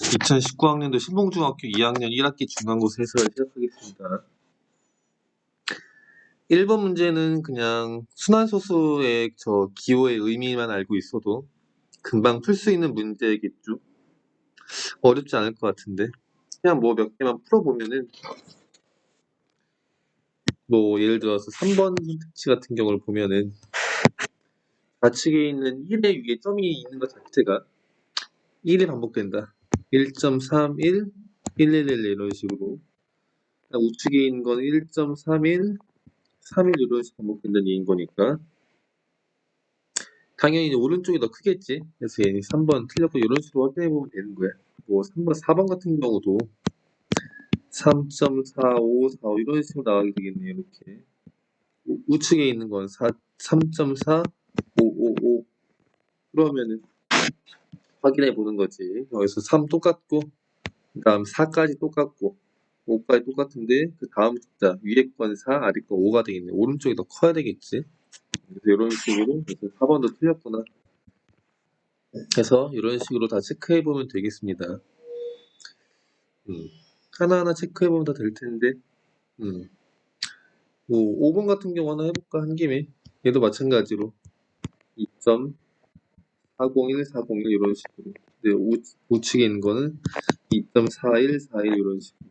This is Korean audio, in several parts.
2019학년도 신봉중학교 2학년 1학기 중간고사 해설을 시작하겠습니다. 1번 문제는 그냥 순환소수의 저 기호의 의미만 알고 있어도 금방 풀 수 있는 문제겠죠. 어렵지 않을 것 같은데 그냥 뭐 몇 개만 풀어보면은 뭐 예를 들어서 3번 선택지 같은 경우를 보면은 좌측에 있는 1의 위에 점이 있는 것 자체가 1이 반복된다. 1.31, 111 이런 식으로 우측에 있는 건 1.31, 31 이런 식으로 반복된다는 얘기인 거니까 당연히 오른쪽이 더 크겠지. 그래서 얘는 3번 틀렸고 이런 식으로 확인해 보면 되는 거야. 뭐 3번, 4번 같은 경우도 3.45, 45 이런 식으로 나가게 되겠네요. 이렇게 우- 우측에 있는 건 4, 3.4, 555 그러면은 확인해 보는 거지. 여기서 3 똑같고 그 다음 4까지 똑같고 5까지 똑같은데 그 다음 숫자 위에 건 4, 아래 건 5가 되겠네. 오른쪽이 더 커야 되겠지. 그래서 이런 식으로 그래서 4번도 틀렸구나. 그래서 이런 식으로 다 체크해 보면 되겠습니다. 음, 하나하나 체크해 보면 다 될 텐데. 음. 뭐 5번 같은 경우 하나 해볼까 한 김에 얘도 마찬가지로 2.401, 401 이런 식으로. 근데 우, 우측에 있는 거는 2.41, 41 이런 식으로.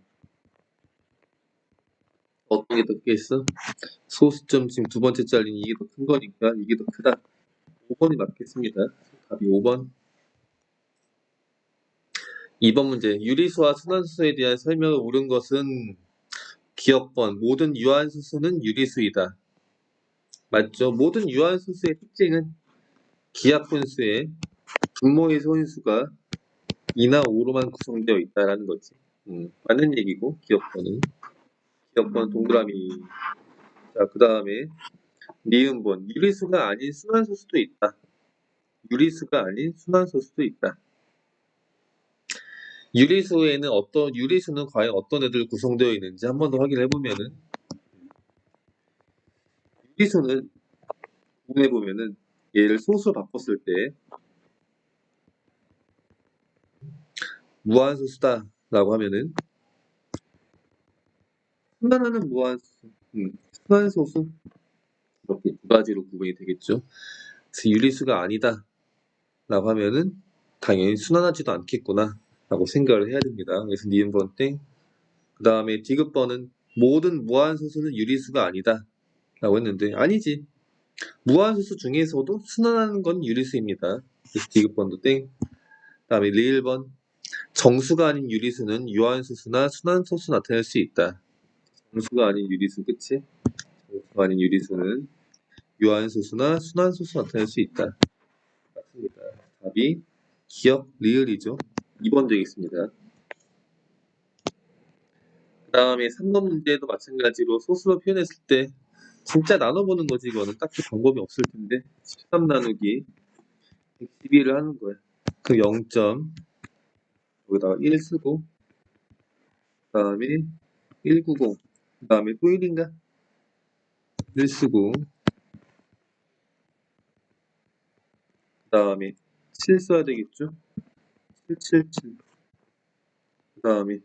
어떤 게더 크겠어? 소수점 지금 두 번째 잘린 이게 더 큰 거니까 이게 더 크다. 5번이 맞겠습니다. 답이 5번. 2번 문제. 유리수와 순환수에 대한 설명을 옳은 것은 기억번. 모든 유한수수는 유리수이다. 맞죠? 모든 유한수수의 특징은 기하분수의 분모의 소인수가 2나 5로만 구성되어 있다라는 거지. 음, 맞는 얘기고 기억번은. 기억번 동그라미. 자, 그 다음에 니은번. 유리수가 아닌 순환소수도 있다. 유리수가 아닌 순환소수도 있다. 유리수에는 어떤 유리수는 과연 어떤 애들 구성되어 있는지 한 번 더 확인해 보면은 유리수는 구분해 보면은 얘를 소수로 바꿨을 때 무한소수다 라고 하면은 순환하는 무한소수, 음, 순환소수 이렇게 두 가지로 구분이 되겠죠. 그래서 유리수가 아니다 라고 하면은 당연히 순환하지도 않겠구나 라고 생각을 해야 됩니다. 그래서 니은번 땡. 그 다음에 디귿번은 모든 무한소수는 유리수가 아니다 라고 했는데 아니지. 무한소수 중에서도 순환하는 건 유리수입니다. 디귿번도 땡. 그 다음에 리을번 정수가 아닌 유리수는 유한소수나 순환소수 나타낼 수 있다. 정수가 아닌 유리수, 그치? 정수가 아닌 유리수는 유한소수나 순환소수 나타낼 수 있다. 맞습니다. 답이 기억 리을이죠. 2번 되겠습니다. 그 다음에 3번 문제도 마찬가지로 소수로 표현했을 때 진짜 나눠보는 거지 이거는 딱히 방법이 없을 텐데 13 나누기 112를 하는 거야. 그 0점 여기다가 1 쓰고 그 다음에 190, 그 다음에 또 1인가? 1 쓰고 그 다음에 7 써야 되겠죠? 777, 그 다음에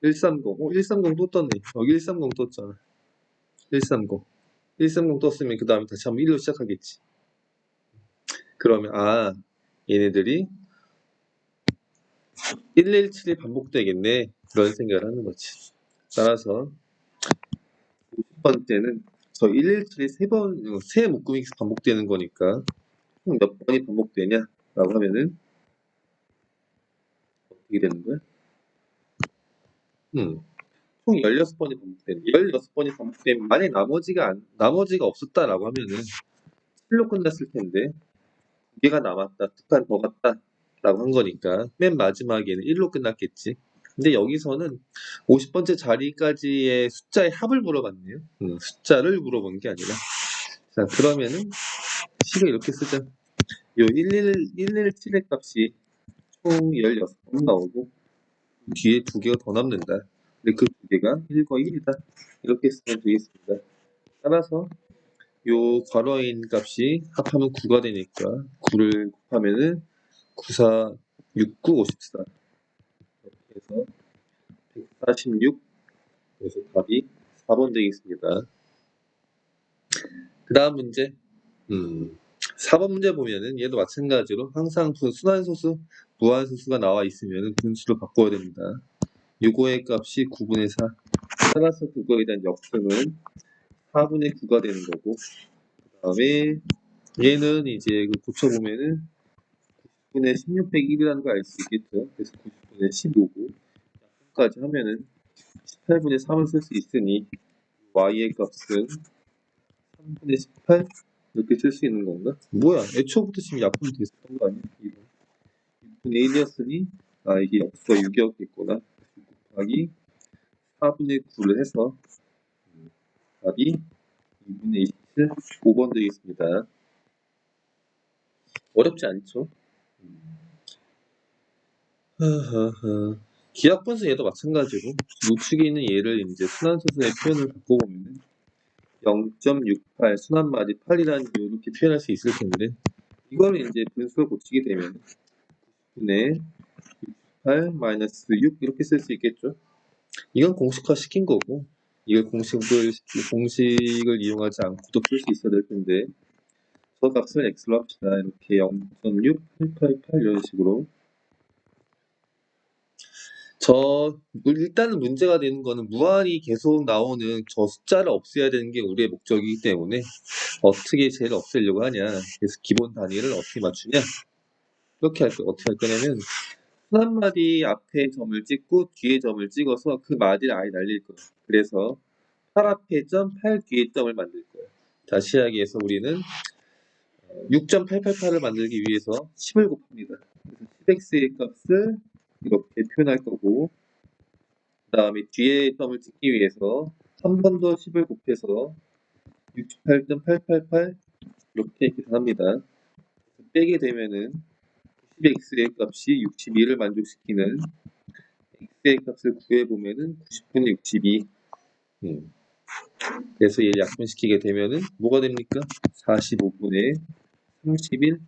130, 어, 130 또 떴네. 여기 130 떴잖아. 130. 130 떴으면 그 다음에 다시 한번 1로 시작하겠지. 그러면, 아, 얘네들이 117이 반복되겠네. 그런 생각을 하는 거지. 따라서 50번째는 저 117이 세 번, 세 묶음이 반복되는 거니까 총몇 번이 반복되냐? 라고 하면은 어떻게 되는 거야? 음, 총 16번이 반복되는 16번이 반복되면 만약 나머지가 안, 나머지가 없었다라고 하면은 7로 끝났을 텐데 두 개가 남았다, 두 칸 더 갔다 라고 한 거니까 맨 마지막에는 1로 끝났겠지. 근데 여기서는 50번째 자리까지의 숫자의 합을 물어봤네요. 음, 숫자를 물어본 게 아니라. 자, 그러면은 식을 이렇게 쓰자. 요 111, 117의 값이 총 16번 나오고 뒤에 두 개가 더 남는다. 근데 그 두 개가 1과 1이다. 이렇게 쓰면 되겠습니다. 따라서 요 괄호인 값이 합하면 9가 되니까 9를 곱하면은 9, 4, 69, 54 이렇게 해서 146 그래서 답이 4번 되겠습니다. 그 다음 문제 음, 4번 문제 보면은 얘도 마찬가지로 항상 그 순환소수, 무한소수가 나와 있으면 분수를 바꿔야 됩니다. 요거의 값이 9분의 4 따라서 그거에 대한 역수는 4분의 9가 되는 거고 그 다음에 얘는 이제 그 고쳐보면은 90분의 16 빼기 1이라는 걸 알 수 있겠죠. 그래서 90분의 15고 약분까지 하면은 18분의 3을 쓸 수 있으니 y의 값은 3분의 18 이렇게 쓸 수 있는 건가? 뭐야? 애초부터 지금 약분이 됐었던 거 아니야? 이거 6분의 1이었으니 아 이게 역수가 6이었겠구나. 곱하기 4분의 9를 해서 음, 답이 2분의 27 5번 되겠습니다. 어렵지 않죠? 하하하. 기하분수 얘도 마찬가지고 우측에 있는 얘를 이제 순환소수의 표현을 바꿔보면 0.68 순환마디 8이라는 이렇게 표현할 수 있을 텐데 이거를 이제 분수를 고치게 되면 9분의 68 마이너스 6 이렇게 쓸 수 있겠죠. 이건 공식화 시킨 거고 이걸 공식을 공식을 이용하지 않고도 풀 수 있어야 될 텐데 저 값을 x로 합시다. 이렇게 0.6888 이런 식으로 저 일단은 문제가 되는 거는 무한히 계속 나오는 저 숫자를 없애야 되는 게 우리의 목적이기 때문에 어떻게 쟤를 없애려고 하냐 그래서 기본 단위를 어떻게 맞추냐 이렇게 할 거 어떻게 할 거냐면 한 마디 앞에 점을 찍고 뒤에 점을 찍어서 그 마디를 아예 날릴 거예요. 그래서 8 앞에 점, 8 뒤에 점을 만들 거예요. 다시 이야기해서 우리는 6.888을 만들기 위해서 10을 곱합니다. 그래서 10x의 값을 이렇게 표현할 거고 그 다음에 뒤에 점을 찍기 위해서 한 번 더 10을 곱해서 68.888 이렇게 계산합니다. 빼게 되면은 10x의 값이 62를 만족시키는 x의 값을 구해보면은 90분의 62 음. 그래서 얘를 약분시키게 되면은 뭐가 됩니까? 45분의 31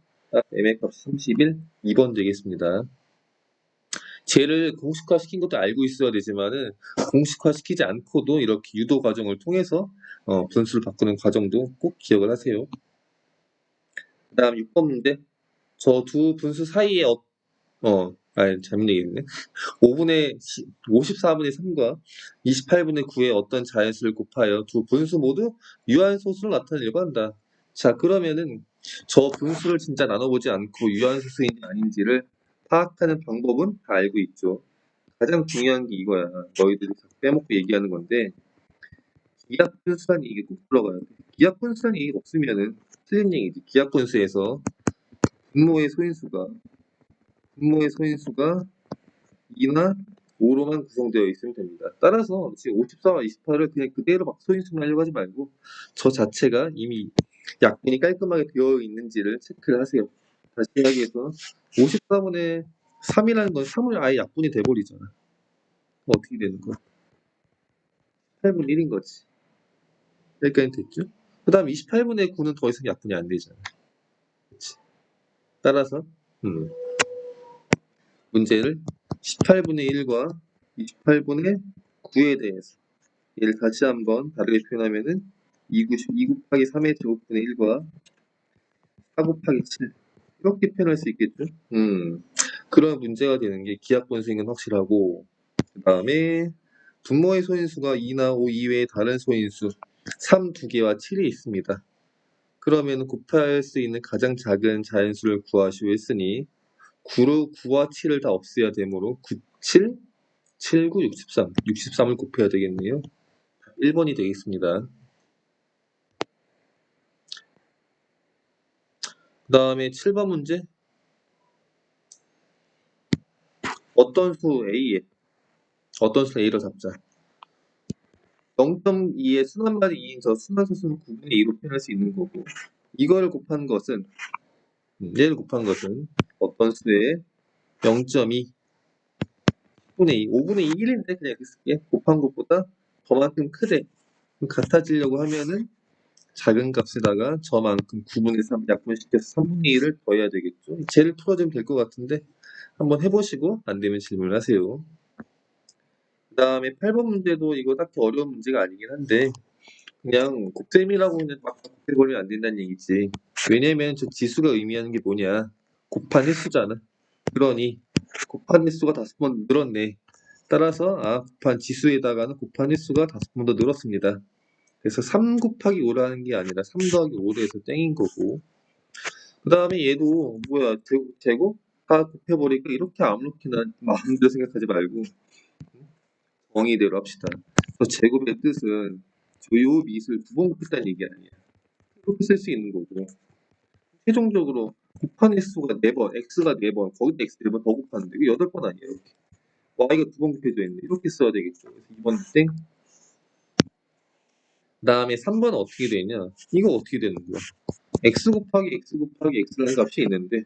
m의 값31 2번 되겠습니다. 쟤를 공식화 시킨 것도 알고 있어야 되지만은 공식화 시키지 않고도 이렇게 유도 과정을 통해서 어, 분수를 바꾸는 과정도 꼭 기억을 하세요. 그 다음 6번 문제. 저 두 분수 사이에 어, 어 아니 잘못 얘기했네. 5분의 54분의 3과 28분의 9의 어떤 자연수를 곱하여 두 분수 모두 유한소수를 나타내려고 한다. 자 그러면은 저 분수를 진짜 나눠보지 않고 유한소수인지 아닌지를 파악하는 방법은 다 알고 있죠. 가장 중요한 게 이거야. 너희들이 빼먹고 얘기하는 건데 기하분수라는 얘기 꼭 들어가야 돼. 기하분수라는 얘기가 없으면은 틀린 얘기지. 기하분수에서 분모의 소인수가 분모의 소인수가 2나 5로만 구성되어 있으면 됩니다. 따라서 지금 54와 28을 그냥 그대로 막 소인수만 하려고 하지 말고 저 자체가 이미 약분이 깔끔하게 되어 있는지를 체크를 하세요. 다시 이야기해서 54분의 3이라는 건 3을 아예 약분이 돼버리잖아. 어떻게 되는 거야? 8분의 1인 거지. 여기까지 됐죠? 그 다음 28분의 9는 더 이상 약분이 안 되잖아. 따라서 음. 문제를 18분의 1과 28분의 9에 대해서 얘를 다시 한번 다르게 표현하면은 2, 2 곱하기 3의 제곱분의 1과 4 곱하기 7 이렇게 표현할 수 있겠죠. 음, 그런 문제가 되는 게 기하분수인 건 확실하고 그 다음에 분모의 소인수가 2나 5 이외의 다른 소인수 3두 개와 7이 있습니다. 그러면 곱할 수 있는 가장 작은 자연수를 구하시오 했으니 9로 9와 7을 다 없애야 되므로 9, 7, 7, 9, 63 63을 곱해야 되겠네요. 1번이 되겠습니다. 그 다음에 7번 문제 어떤 수 A에 어떤 수 A로 잡자 0.2의 순환말이 2인 저 순환소수는 9분의 2로 표현할 수 있는 거고 이거를 곱한 것은 음, 얘를 곱한 것은 어떤 수의 0.2 10분의 2, 5분의 2, 1인데 그냥 이렇게 쓸게 곱한 것보다 더만큼 크대 같아지려고 하면은 작은 값에다가 저만큼 9분의 3 약분시켜서 3분의 1을 더해야 되겠죠. 쟤를 풀어주면 될 것 같은데 한번 해보시고 안 되면 질문을 하세요. 그 다음에 8번 문제도 이거 딱히 어려운 문제가 아니긴 한데 그냥 곱셈이라고 막 곱해버리면 안 된다는 얘기지. 왜냐면 저 지수가 의미하는 게 뭐냐. 곱한 횟수잖아. 그러니 곱한 횟수가 다섯 번 늘었네. 따라서 아 곱한 지수에다가는 곱한 횟수가 다섯 번 더 늘었습니다. 그래서 3 곱하기 5라는 게 아니라 3 더하기 5로 해서 땡인 거고 그 다음에 얘도 뭐야 제곱, 제곱 다 곱해버리니까 이렇게 아무렇게나 마음대로 생각하지 말고 정의대로 합시다. 그래서 제곱의 뜻은 조요 밑을 두번 곱했다는 얘기 아니야. 이렇게 쓸 수 있는 거고 최종적으로 곱한 횟수가 4번, x가 4번, 거기다 x 4번 더 곱하는데 이거 8번 아니에요. 이렇게. y가 두 번 곱해져 있는데 이렇게 써야 되겠죠. 그래서 2번 땡. 그 다음에 3번은 어떻게 되냐? 이거 어떻게 되는 거야? x 곱하기 x 곱하기 x라는 값이 있는데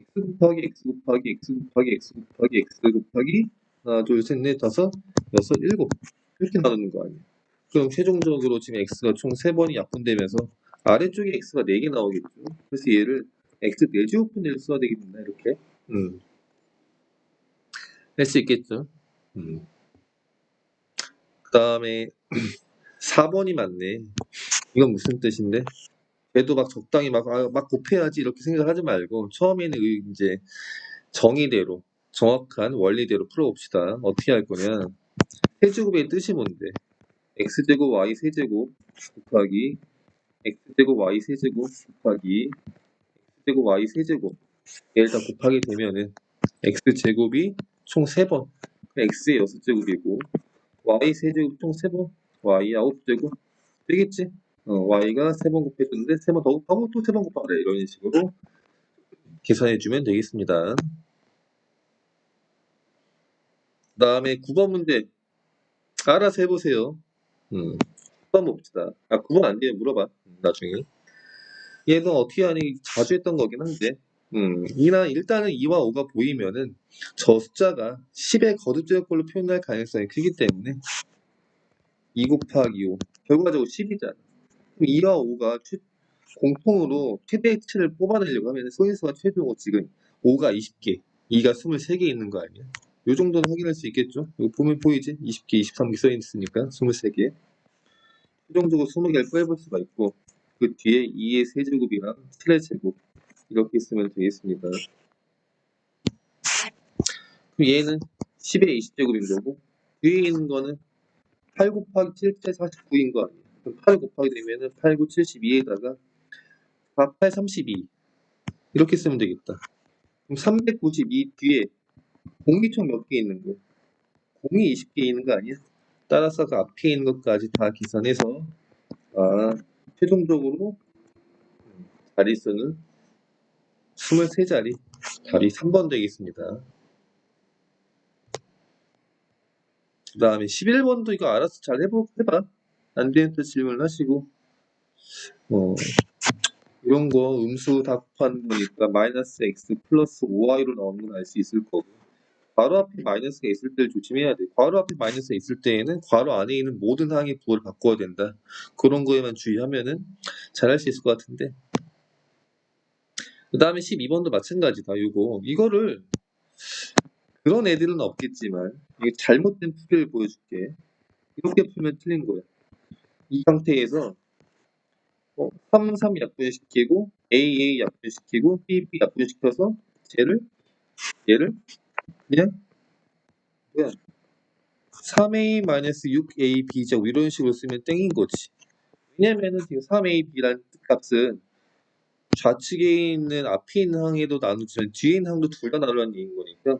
x 곱하기 x 곱하기 x 곱하기 x 곱하기 x 곱하기 하나 둘 셋 넷 다섯 여섯 일곱 이렇게 나누는 거 아니에요? 그럼 최종적으로 지금 x가 총 3번이 약분되면서 아래쪽에 x가 4개 나오겠죠. 그래서 얘를 x 4제곱분을 써야 되겠나 이렇게 음. 할 수 있겠죠. 음. 그 다음에 4번이 맞네. 이건 무슨 뜻인데? 걔도 막 적당히 막, 아, 막 곱해야지 이렇게 생각하지 말고 처음에는 의- 이제 정의대로 정확한 원리대로 풀어봅시다. 어떻게 할 거냐? 세제곱의 뜻이 뭔데? x제곱 y 세제곱 곱하기 x제곱 y 세제곱 곱하기 x제곱 y 세제곱 다 곱하게 되면은 x제곱이 총 3번 x의 6제곱이고 y 세제곱 총 3번 y 9제곱 되겠지? 어, y가 3번 곱해줬는데 3번 더 곱하고 또 3번 곱하래 이런 식으로 계산해주면 되겠습니다. 그 다음에 9번 문제 알아서 해보세요. 음, 9번 봅시다. 아 9번 안 되면 물어봐 음, 나중에 얘는 어떻게 하니 자주 했던 거긴 한데 음, 이나 일단은 2와 5가 보이면은 저 숫자가 10의 거듭제곱꼴로 표현할 가능성이 크기 때문에 2 곱하기 5 결과적으로 10이잖아. 그럼 2와 5가 최- 공통으로 최대치를 뽑아내려고 하면 소인수가 최대고 지금 5가 20개, 2가 23개 있는 거 아니야? 요 정도는 확인할 수 있겠죠? 이거 보면 보이지? 20개, 23개 써 있으니까 23개. 최종적으로 20개를 빼볼 수가 있고 그 뒤에 2의 세제곱이랑 7의 제곱 이렇게 쓰면 되겠습니다. 그럼 얘는 10의 20제곱인 거고 뒤에 있는 거는 8 곱하기 7, 7, 49인 거 아니에요? 그럼 8 곱하기 되면은 8, 9, 72에다가 4, 8, 32 이렇게 쓰면 되겠다. 그럼 392 뒤에 공이 총몇 개 있는 거? 공이 20개 있는 거 아니야? 따라서 그 앞에 있는 것까지 다 계산해서 아, 최종적으로 자릿수는 23자리 답이 3번 되겠습니다. 그 다음에 11번도 이거 알아서 잘 해보, 해봐. 안 되는 또 질문을 하시고 어, 이런 거 음수 다 곱하는 거니까 마이너스 x 플러스 5y로 나오는 건 알 수 있을 거고 괄호 앞에 마이너스가 있을 때를 조심해야 돼. 괄호 앞에 마이너스가 있을 때에는 괄호 안에 있는 모든 항의 부호를 바꿔야 된다. 그런 거에만 주의하면은 잘할 수 있을 것 같은데 그 다음에 12번도 마찬가지다. 이거 이거를 그런 애들은 없겠지만 이게 잘못된 풀이를 보여줄게. 이렇게 풀면 틀린 거야. 이 상태에서 어, 3, 3 약분시키고 A, A 약분시키고 B, B 약분시켜서 쟤를 얘를 그냥 뭐야 3A 6A B 제곱 이런 식으로 쓰면 땡인 거지. 왜냐면은 지금 3A B라는 값은 좌측에 있는 앞에 있는 항에도 나누지만 뒤에 있는 항도 둘 다 나누라는 얘기인 거니까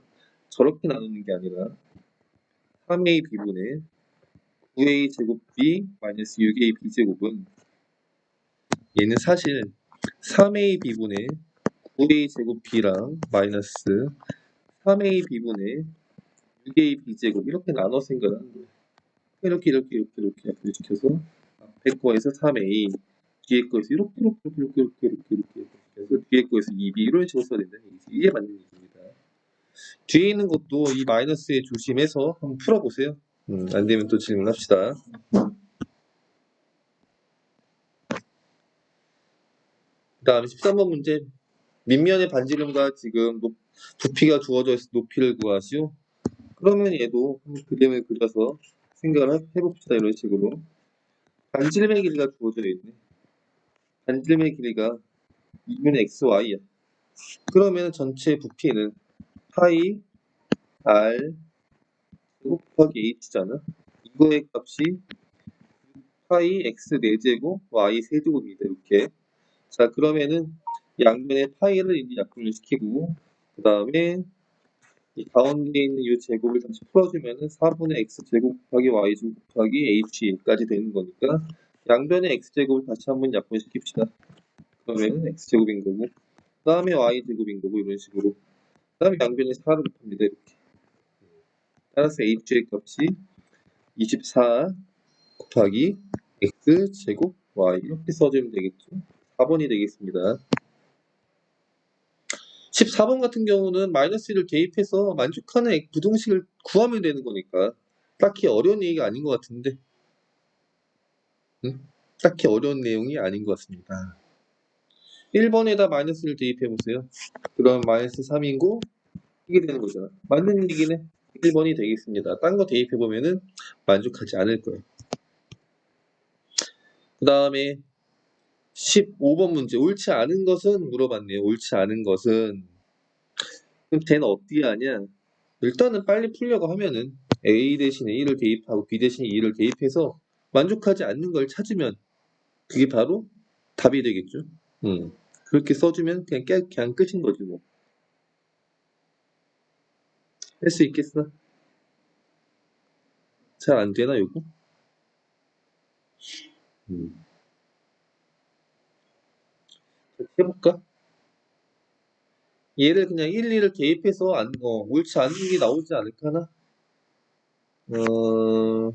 저렇게 나누는 게 아니라 3A B분의 9A 제곱 B 마이너스 6A B 제곱은 얘는 사실 3A B분의 9A 제곱 B랑 마이너스 3A B분의 6A B 제곱 이렇게 나눠 생각하는 거예요. 이렇게 이렇게 이렇게 이렇게 약분시켜서 앞에 거에서 3A 뒤에 거에서 이렇게 이렇게 이렇게 이렇게 이렇게 이렇게 이렇게 해서 뒤에 거에서 2B 이런 식으로 써야 된다는 얘기지. 이게 맞는 얘기입니다. 뒤에 있는 것도 이 마이너스에 조심해서 한번 풀어보세요. 음, 안 되면 또 질문합시다. 그 다음에 13번 문제. 밑면의 반지름과 지금 높, 부피가 주어져 있어 높이를 구하시오. 그러면 얘도 그림을 그려서 생각을 해- 해봅시다. 이런 식으로. 반지름의 길이가 주어져 있네. 반지름의 길이가 2분의 xy야. 그러면 전체 부피는 파이 r 곱하기 h잖아. 이거의 값이 파이 x 4제곱 y 세제곱이다. 이렇게. 자 그러면은 양면에 파이를 이제 약분을 시키고 그 다음에 이 가운데 있는 이 제곱을 다시 풀어주면은 4분의 x 제곱 곱하기 y 제곱 곱하기 h까지 되는 거니까 양변의 x 제곱을 다시 한번 약분시킵시다. 그러면은 x 제곱인 거고 그 다음에 y 제곱인 거고 이런 식으로 그 다음에 양변에 4를 곱합니다 이렇게 따라서 h의 값이 24 곱하기 x 제곱 y 이렇게 써주면 되겠죠. 4번이 되겠습니다. 14번 같은 경우는 마이너스 1을 대입해서 만족하는 액- 부등식을 구하면 되는 거니까 딱히 어려운 얘기가 아닌 것 같은데 응? 딱히 어려운 내용이 아닌 것 같습니다. 1번에다 마이너스를 대입해 보세요. 그럼 마이너스 3이고 이게 되는 거잖아. 맞는 얘기네. 1번이 되겠습니다. 딴 거 대입해 보면은 만족하지 않을 거예요. 그 다음에 15번 문제 옳지 않은 것은 물어봤네요. 옳지 않은 것은 그럼 쟤는 어떻게 하냐? 일단은 빨리 풀려고 하면은 A 대신에 1을 대입하고 B 대신에 2를 대입해서 만족하지 않는 걸 찾으면 그게 바로 답이 되겠죠. 음. 그렇게 써주면 그냥 깨, 그냥 끝인 거지 뭐. 할 수 있겠어? 잘 안 되나 요거? 음. 해볼까? 얘를 그냥 1, 2를 대입해서 안, 어, 옳지 않은 게 나오지 않을까나? 어,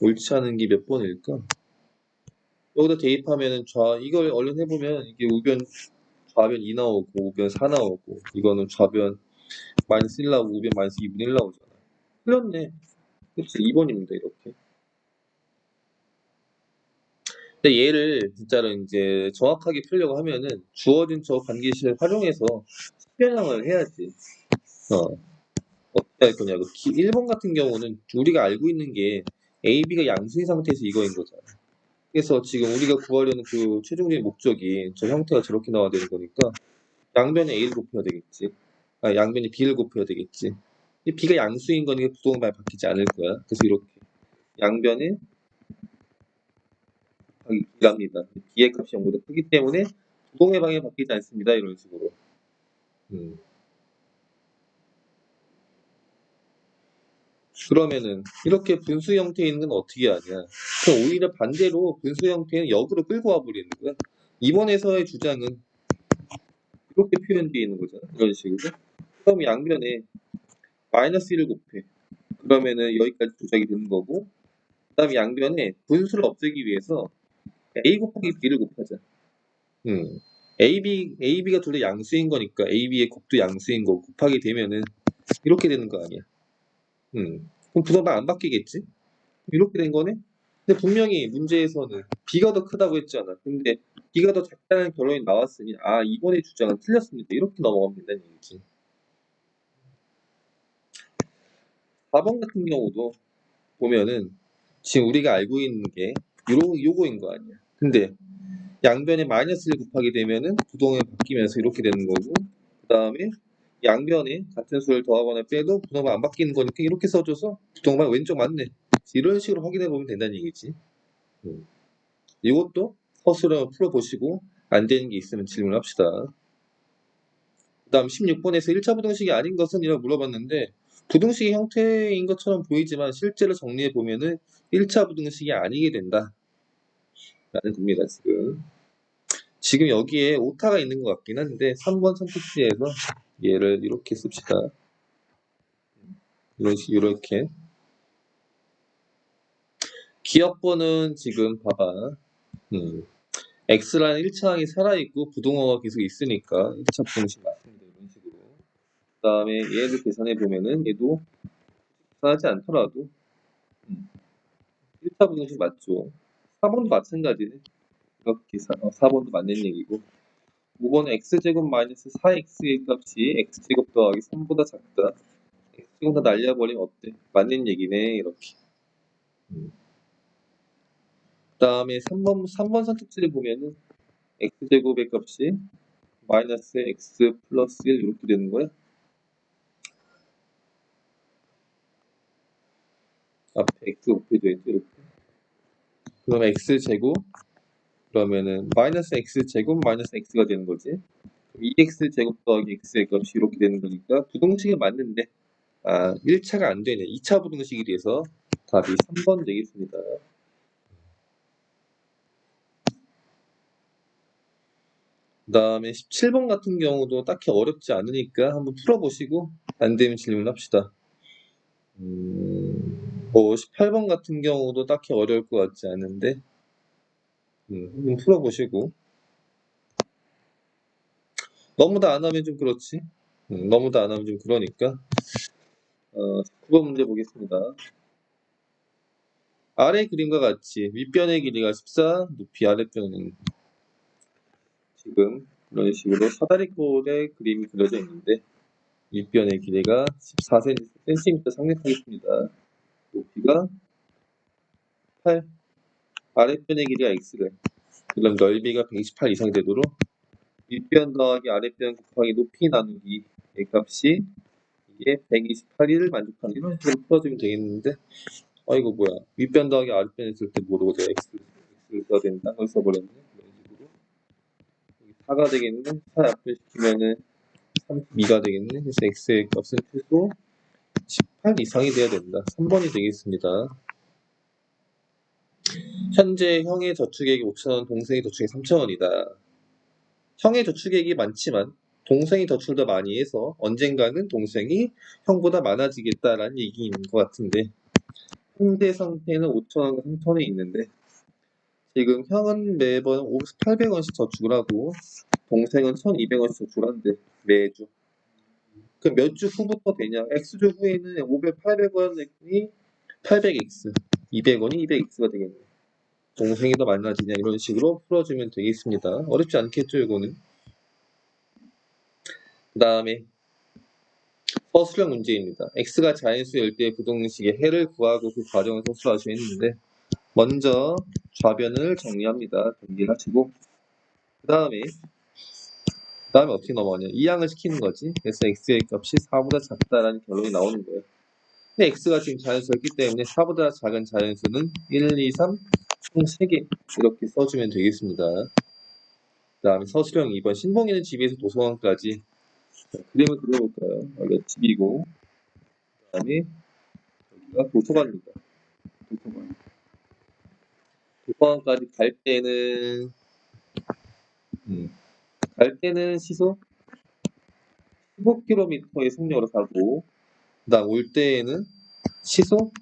옳지 않은 게 몇 번일까? 여기다 대입하면은 좌, 이걸 얼른 해보면 이게 우변, 좌변 2 나오고, 우변 4 나오고, 이거는 좌변 마이너스 1 나오고, 우변 마이너스 2분의 1 나오잖아. 틀렸네. 그치, 2번입니다, 이렇게. 근데 얘를 진짜로 이제 정확하게 풀려고 하면은 주어진 저 관계식을 활용해서 변형을 해야지. 어. 어떻게 할 거냐고. 1번 같은 경우는 우리가 알고 있는 게 A, B가 양수인 상태에서 이거인 거잖아. 그래서 지금 우리가 구하려는 그 최종적인 목적이 저 형태가 저렇게 나와야 되는 거니까 양변에 A를 곱해야 되겠지. 아, 양변에 B를 곱해야 되겠지. 이 B가 양수인 거니까 부동반 바뀌지 않을 거야. 그래서 이렇게 양변에 기 B랍니다. B의 값이 0보다 크기 때문에 부동의 방향이 바뀌지 않습니다. 이런 식으로. 음. 그러면은 이렇게 분수 형태에 있는 건 어떻게 하냐? 그럼 오히려 반대로 분수 형태는 역으로 끌고 와 버리는 거야. 이번에서의 주장은 이렇게 표현되어 있는 거잖아. 이런 식으로. 그럼 양변에 마이너스 1을 곱해. 그러면은 여기까지 조작이 되는 거고 그 다음에 양변에 분수를 없애기 위해서 a 곱하기 b를 곱하자. 음. ab, ab가 둘 다 양수인 거니까 ab의 곱도 양수인 거고 곱하게 되면은 이렇게 되는 거 아니야. 음. 그럼 부동반 안 바뀌겠지? 이렇게 된 거네? 근데 분명히 문제에서는 B가 더 크다고 했잖아. 근데 B가 더 작다는 결론이 나왔으니 아 이번의 주장은 틀렸습니다. 이렇게 넘어가면 된다는 얘기지. 4번 같은 경우도 보면은 지금 우리가 알고 있는 게 요러, 요거인 거 아니야. 근데 양변에 마이너스를 곱하게 되면은 부동이 바뀌면서 이렇게 되는 거고 그 다음에 양변에 같은 수를 더하거나 빼도 부동반 안 바뀌는 거니까 이렇게 써줘서 부동반 왼쪽 맞네. 이런 식으로 확인해 보면 된다는 얘기지. 음. 이것도 허수를 풀어보시고 안 되는 게 있으면 질문합시다. 그 다음 16번에서 1차 부등식이 아닌 것은 이라고 물어봤는데 부등식의 형태인 것처럼 보이지만 실제로 정리해 보면은 1차 부등식이 아니게 된다. 라는 겁니다, 지금. 지금 여기에 오타가 있는 것 같긴 한데 3번 선택지에서 얘를 이렇게 씁시다. 이렇게. 기억번은 지금 봐봐. 음. X라는 1차항이 살아있고 부동어가 계속 있으니까 1차 부등식 맞습니다. 이런 식으로. 그 다음에 얘를 계산해 보면은 얘도 계산하지 않더라도 음. 1차 부등식 맞죠. 4번도 마찬가지네. 이렇게 4, 어, 4번도 맞는 얘기고 5번은 x제곱 마이너스 4x의 값이 x제곱 더하기 3보다 작다. x제곱 다 날려버리면 어때? 맞는 얘기네 이렇게. 그 다음에 3번, 3번 선택지를 보면은 x제곱의 값이 마이너스 x 플러스 1 이렇게 되는 거야. 앞에 x 곱해져 있죠 이렇게. 그러면 x제곱 그러면은 마이너스 x제곱 마이너스 x가 되는 거지. 2x제곱 더하기 x의 값이 이렇게 되는 거니까 부등식이 맞는데 아 1차가 안 되네. 2차 부등식이 돼서 답이 3번 되겠습니다. 그 다음에 17번 같은 경우도 딱히 어렵지 않으니까 한번 풀어보시고 안 되면 질문합시다. 음, 뭐 18번 같은 경우도 딱히 어려울 것 같지 않은데 음, 풀어보시고 너무 다 안 하면 좀 그렇지 음, 너무 다 안 하면 좀 그러니까 어, 9번 문제 보겠습니다. 아래 그림과 같이 윗변의 길이가 14, 높이 아랫변은 지금 이런 식으로 사다리꼴의 그림이 그려져 있는데 윗변의 길이가 14cm 상륙하겠습니다. 높이가 8, 아랫변의 길이가 x래. 그럼 넓이가 128 이상 되도록 윗변 더하기 아랫변 곱하기 높이 나누기. 의 값이 이게 128을 만족하는 이런 식으로 풀어주면 되겠는데 아이고 뭐야. 윗변 더하기 아랫변 했을 때 모르고 제가 x, x를 써야 된다. 그걸 써버렸네. 이런 식으로. 여기 4가 되겠네. 4 앞에 시키면은 32가 되겠네. 그래서 x의 값은 최소 18 이상이 돼야 된다. 3번이 되겠습니다. 현재 형의 저축액이 5천원 동생의 저축액이 3천원이다. 형의 저축액이 많지만 동생이 저축을 더 많이 해서 언젠가는 동생이 형보다 많아지겠다라는 얘기인 것 같은데 현재 상태는 5천원과 3천원이 있는데 지금 형은 매번 800원씩 저축을 하고 동생은 1200원씩 저축을 하는데 매주 그럼 몇주 후부터 되냐? X주 후에는 500, 800원이 800X 200원이 200X가 되겠네. 동생이 더 많아지냐? 이런 식으로 풀어주면 되겠습니다. 어렵지 않겠죠 이거는? 그 다음에 서술형 문제입니다. x가 자연수일 때 부등식의 해를 구하고 그 과정을 서술하시면 했는데 먼저 좌변을 정리합니다. 정리하시고. 그 다음에 그 다음에 어떻게 넘어가냐 이항을 시키는 거지. 그래서 x의 값이 4보다 작다라는 결론이 나오는 거예요. 근데 x가 지금 자연수였기 때문에 4보다 작은 자연수는 1, 2, 3, 총 3개 이렇게 써주면 되겠습니다. 그 다음에 서술형 2번 신봉이는 집에서 도서관까지 자, 그림을 그려볼까요? 여기가 집이고 그 다음에 여기가 도서관입니다. 도서관. 도서관까지 갈 때는 음, 갈 때는 시속 15km의 속력으로 가고 그다음 올 때에는 시속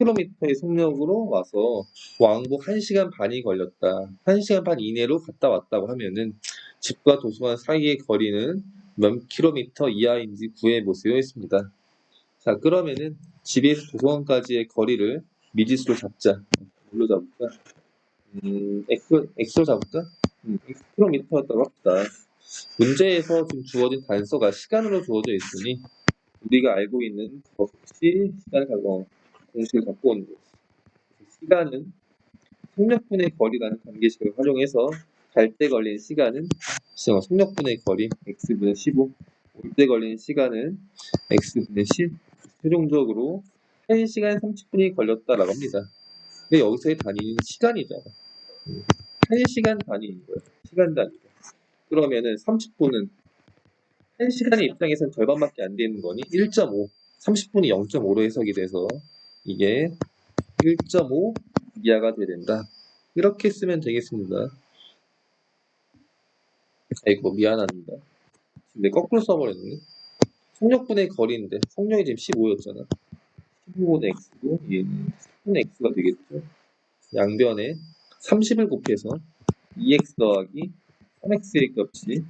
10km의 속력으로 와서 왕복 1시간 반이 걸렸다. 1시간 반 이내로 갔다 왔다고 하면은 집과 도서관 사이의 거리는 몇 킬로미터 이하인지 구해 보세요 했습니다. 자 그러면은 집에서 도서관까지의 거리를 미지수로 잡자. 뭘로 잡을까? 음, X, X로 잡을까? 음, X 킬로미터였다고 합시다. 문제에서 지금 주어진 단서가 시간으로 주어져 있으니 우리가 알고 있는 것 없이 시간을 갖고 공식을 갖고 오는 거예요. 시간은 속력분의 거리라는 관계식을 활용해서 갈 때 걸린 시간은 시간 속력분의 거리 x분의 15 올 때 걸린 시간은 x분의 10 최종적으로 1시간 30분이 걸렸다라고 합니다. 근데 여기서의 단위는 시간이잖아. 1시간 단위인 거예요. 시간 단위. 그러면은 30분은 1시간의 입장에서는 절반밖에 안 되는 거니 1.5 30분이 0.5로 해석이 돼서 이게 1.5 이하가 돼야 된다. 이렇게 쓰면 되겠습니다. 아이고 미안합니다. 내 거꾸로 써버렸네. 속력분의 거리인데 속력이 지금 15였잖아. 15는 x고 얘는 10은 x가 되겠죠. 양변에 30을 곱해서 2x 더하기 3x의 값이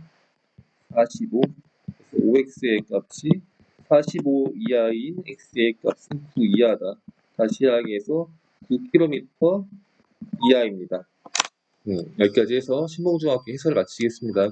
45 5x의 값이 45 이하인 x의 값은 9 이하다. 다시 하기해서 9km 이하입니다. 음, 여기까지 해서 신봉중학교 해설을 마치겠습니다.